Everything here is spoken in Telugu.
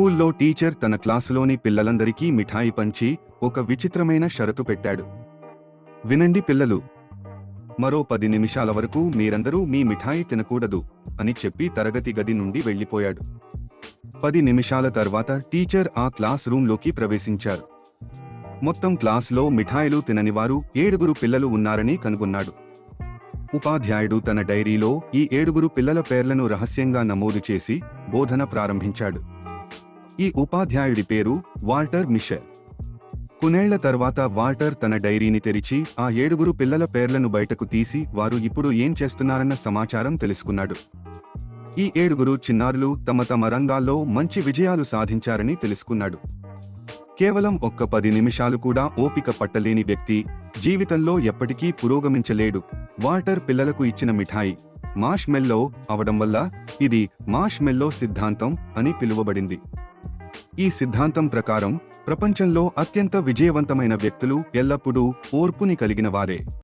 స్కూల్లో టీచర్ తన క్లాసులోని పిల్లలందరికీ మిఠాయి పంచి ఒక విచిత్రమైన షరతు పెట్టాడు. వినండి పిల్లలు మరో పది నిమిషాల వరకు మీరందరూ మీ మిఠాయి తినకూడదు అని చెప్పి తరగతి గది నుండి వెళ్ళిపోయాడు. పది నిమిషాల తర్వాత టీచర్ ఆ క్లాస్ రూంలోకి ప్రవేశించారు. మొత్తం క్లాస్లో మిఠాయిలు తిననివారు ఏడుగురు పిల్లలు ఉన్నారని కనుగొన్నాడు. ఉపాధ్యాయుడు తన డైరీలో ఈ ఏడుగురు పిల్లల పేర్లను రహస్యంగా నమోదు చేసి బోధన ప్రారంభించాడు. ఈ ఉపాధ్యాయుడి పేరు వాల్టర్ మిషెల్. కొన్నేళ్ళ తర్వాత వాల్టర్ తన డైరీని తెరిచి ఆ ఏడుగురు పిల్లల పేర్లను బయటకు తీసి వారు ఇప్పుడు ఏం చేస్తున్నారన్న సమాచారం తెలుసుకున్నాడు. ఈ ఏడుగురు చిన్నారులు తమ తమ రంగాల్లో మంచి విజయాలు సాధించారని తెలుసుకున్నాడు. కేవలం ఒక్క పది నిమిషాలు కూడా ఓపిక పట్టలేని వ్యక్తి జీవితంలో ఎప్పటికీ పురోగమించలేడు. వాల్టర్ పిల్లలకు ఇచ్చిన మిఠాయి మాష్ మెల్లో అవడం వల్ల ఇది మాష్ మెల్లో సిద్ధాంతం అని పిలువబడింది. ఈ సిద్ధాంతం ప్రకారం ప్రపంచంలో అత్యంత విజయవంతమైన వ్యక్తులు ఎల్లప్పుడూ ఓర్పుని కలిగిన వారే.